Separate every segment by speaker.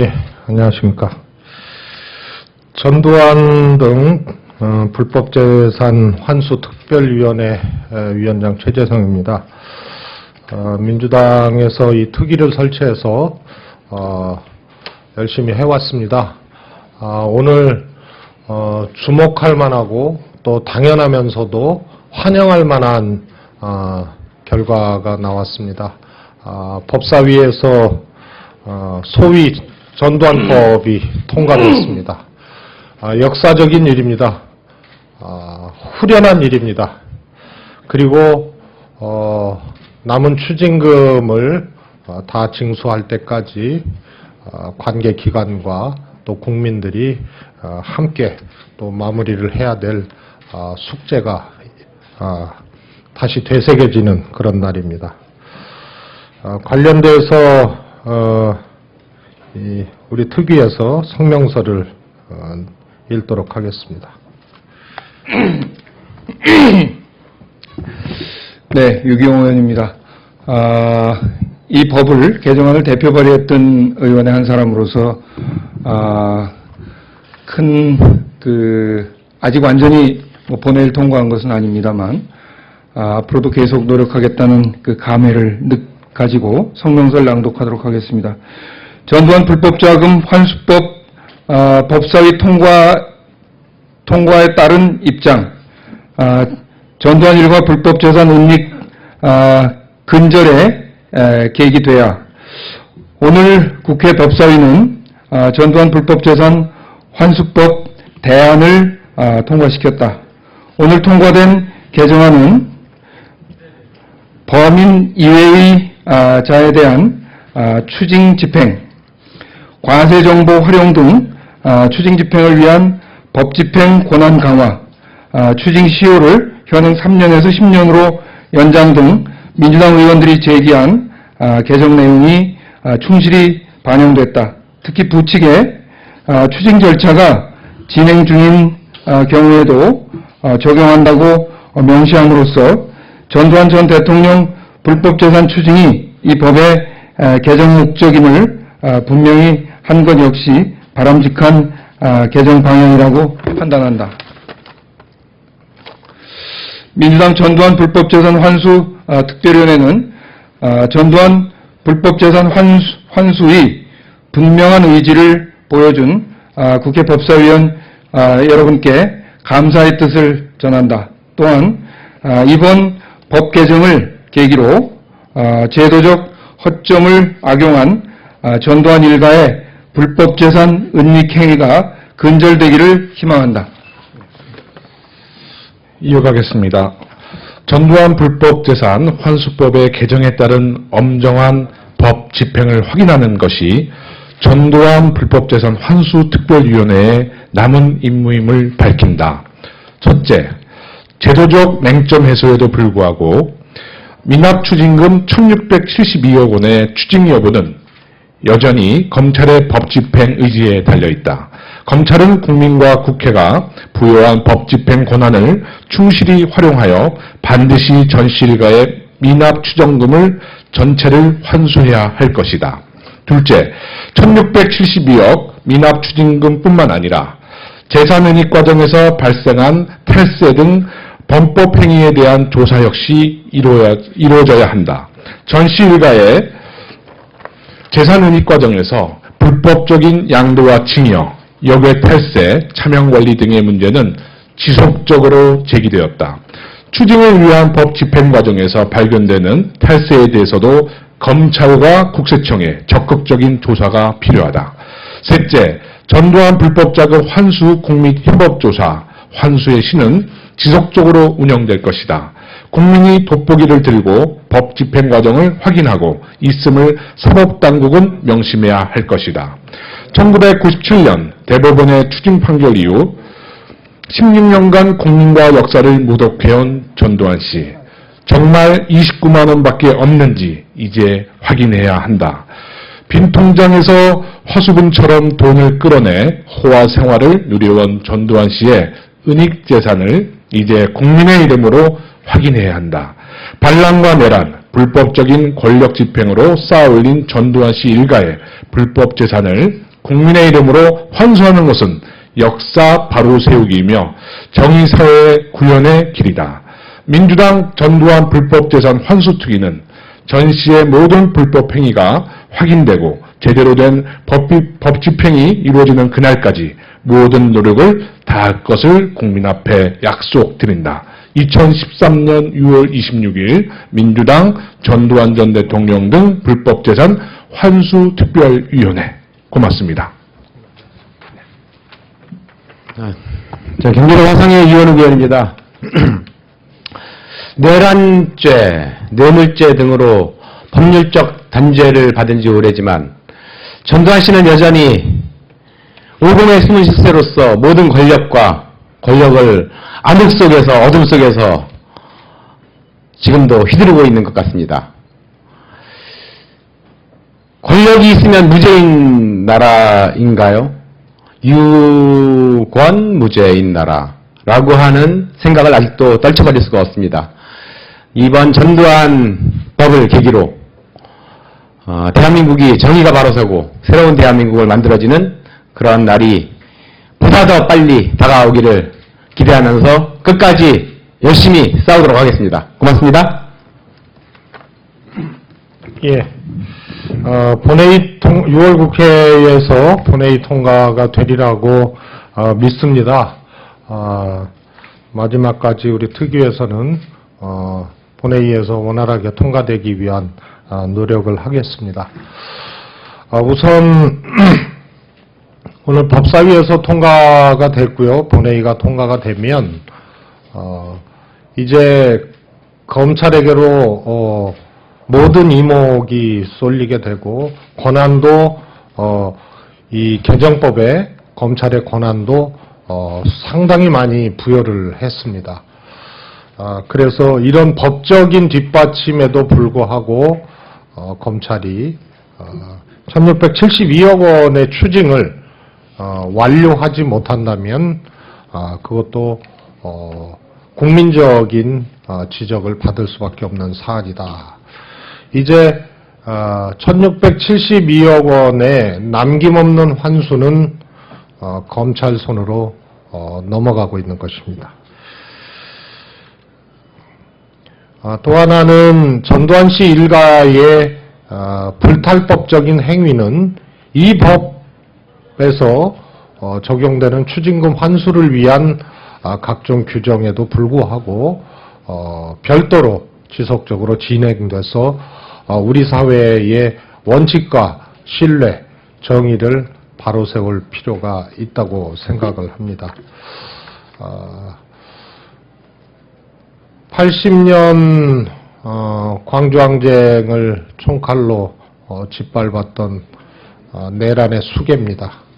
Speaker 1: 예, 안녕하십니까. 전두환 등 어, 불법재산 환수특별위원회 에, 위원장 최재성입니다. 어, 민주당에서 이 특위를 설치해서 어, 열심히 해왔습니다. 아, 오늘 어, 주목할 만하고 또 당연하면서도 환영할 만한 아, 결과가 나왔습니다. 아, 법사위에서 어, 소위 전두환법이 통과됐습니다. 아, 역사적인 일입니다. 아, 후련한 일입니다. 그리고 어, 남은 추징금을 어, 다 징수할 때까지 어, 관계 기관과 또 국민들이 어, 함께 또 마무리를 해야 될 어, 숙제가 어, 다시 되새겨지는 그런 날입니다. 어, 관련돼서 어, 이 우리 특위에서 성명서를 어, 읽도록 하겠습니다.
Speaker 2: 네, 유기용 의원입니다. 아, 이 법을 개정안을 대표 발의했던 의원의 한 사람으로서 아, 큰그 아직 완전히 뭐 본회의를 통과한 것은 아닙니다만 아, 앞으로도 계속 노력하겠다는 그 감회를 느- 가지고 성명서를 낭독하도록 하겠습니다. 전두환 불법자금 환수법 아, 법사위 통과 통과에 따른 입장, 아, 전두환 일가 불법재산 은닉 아, 근절에 에, 계기 돼야 오늘 국회 법사위는 아, 전두환 불법재산 환수법 대안을 아, 통과시켰다. 오늘 통과된 개정안은 범인 이외의 아, 자에 대한 아, 추징 집행, 과세 정보 활용 등 아, 추징 집행을 위한 법 집행 권한 강화, 아, 추징 시효를 현행 3년에서 10년으로 연장 등 민주당 의원들이 제기한 아, 개정 내용이 아, 충실히 반영됐다. 특히 부칙에 아, 추징 절차가 진행 중인 아, 경우에도 어, 적용한다고 어, 명시함으로써 전두환 전 대통령 불법 재산 추징이 이 법의 에, 개정 목적임을 아, 분명히 한 것 역시 바람직한 아, 개정 방향이라고 판단한다. 민주당 전두환 불법재산 환수 아, 특별위원회는 아, 전두환 불법재산 환수, 환수의 분명한 의지를 보여준 아, 국회 법사위원 아, 여러분께 감사의 뜻을 전한다. 또한 아, 이번 법 개정을 계기로 아, 제도적 허점을 악용한 아, 전두환 일가의 불법 재산 은닉 행위가 근절되기를 희망한다.
Speaker 1: 이어가겠습니다. 전두환 불법 재산 환수법의 개정에 따른 엄정한 법 집행을 확인하는 것이 전두환 불법 재산 환수 특별위원회의 남은 임무임을 밝힌다. 첫째, 제도적 맹점 해소에도 불구하고 미납 추징금 1672억 원의 추징 여부는 여전히 검찰의 법 집행 의지에 달려있다. 검찰은 국민과 국회가 부여한 법 집행 권한을 충실히 활용하여 반드시 전시 일가의 미납 추정금을 전체를 환수해야 할 것이다. 둘째, 1672억 미납 추징금뿐만 아니라 재산은닉 과정에서 발생한 탈세 등 범법 행위에 대한 조사 역시 이루어져야 한다. 전시 일가의 재산은닉 과정에서 불법적인 양도와 징여, 역외 탈세, 차명관리 등의 문제는 지속적으로 제기되었다. 추징을 위한 법 집행 과정에서 발견되는 탈세에 대해서도 검찰과 국세청의 적극적인 조사가 필요하다. 셋째, 전두환 불법자금 환수 국민협업조사, 환수의 시는 지속적으로 운영될 것이다. 국민이 돋보기를 들고 법 집행 과정을 확인하고 있음을 사법당국은 명심해야 할 것이다. 1997년 대법원의 추징 판결 이후 16년간 국민과 역사를 무독해온 전두환 씨. 정말 29만 원밖에 없는지 이제 확인해야 한다. 빈 통장에서 허수분처럼 돈을 끌어내 호화 생활을 누려온 전두환 씨의 은닉 재산을 이제 국민의 이름으로 확인해야 한다. 반란과 내란, 불법적인 권력 집행으로 쌓아올린 전두환 씨 일가의 불법 재산을 국민의 이름으로 환수하는 것은 역사 바로 세우기이며 정의사회 구현의 길이다. 민주당 전두환 불법재산 환수특위는 전 씨의 모든 불법 행위가 확인되고 제대로 된 법, 법 집행이 이루어지는 그날까지 모든 노력을 다할 것을 국민 앞에 약속드린다. 2013년 6월 26일 민주당 전두환 전 대통령 등 불법재산 환수특별위원회 고맙습니다.
Speaker 3: 자, 경기도 화성의 이원우 의원입니다. 내란죄, 뇌물죄 등으로 법률적 단죄를 받은 지 오래지만 전두환 씨는 여전히 오금의 숨은 실세로서 모든 권력과 권력을 암흑 속에서 어둠 속에서 지금도 휘두르고 있는 것 같습니다. 권력이 있으면 무죄인 나라인가요? 유권 무죄인 나라라고 하는 생각을 아직도 떨쳐버릴 수가 없습니다. 이번 전두환 법을 계기로 어, 대한민국이 정의가 바로 서고 새로운 대한민국을 만들어지는 그런 날이 보다 더 빨리 다가오기를 기대하면서 끝까지 열심히 싸우도록 하겠습니다. 고맙습니다.
Speaker 4: 예. 어, 본회의 통, 6월 국회에서 본회의 통과가 되리라고 어, 믿습니다. 어, 마지막까지 우리 특위에서는 어, 본회의에서 원활하게 통과되기 위한 어, 노력을 하겠습니다. 어, 우선 오늘 법사위에서 통과가 됐고요. 본회의가 통과가 되면 어, 이제 검찰에게로 어, 모든 이목이 쏠리게 되고 권한도 어, 이 개정법에 검찰의 권한도 어, 상당히 많이 부여를 했습니다. 아, 그래서 이런 법적인 뒷받침에도 불구하고 어, 검찰이 어, 1672억 원의 추징을 어, 완료하지 못한다면 아, 그것도 어, 국민적인 어, 지적을 받을 수밖에 없는 사안이다. 이제 어, 1672억 원의 남김없는 환수는 어, 검찰 손으로 어, 넘어가고 있는 것입니다. 아, 또 하나는 전두환 씨 일가의 아, 불탈법적인 행위는 이 법 에서 어, 적용되는 추징금 환수를 위한 아, 각종 규정에도 불구하고 어, 별도로 지속적으로 진행돼서 어, 우리 사회의 원칙과 신뢰, 정의를 바로 세울 필요가 있다고 생각을 합니다. 어, 80년 어, 광주항쟁을 총칼로 어, 짓밟았던 어, 내란의 수괴입니다.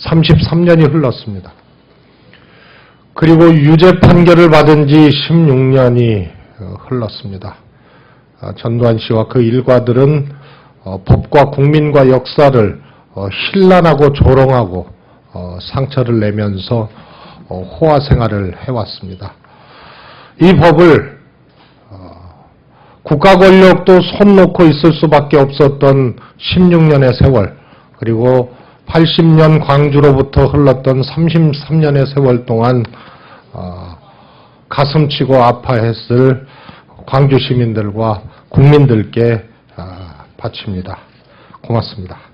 Speaker 4: 어, 33년이 흘렀습니다. 그리고 유죄 판결을 받은 지 16년이 어, 흘렀습니다. 아, 전두환 씨와 그 일가들은 어, 법과 국민과 역사를 어, 신란하고 조롱하고 어, 상처를 내면서 어, 호화 생활을 해왔습니다. 이 법을 어, 국가 권력도 손 놓고 있을 수밖에 없었던 16년의 세월 그리고 80년 광주로부터 흘렀던 33년의 세월 동안 어, 가슴치고 아파했을 광주 시민들과 국민들께 아, 바칩니다. 고맙습니다.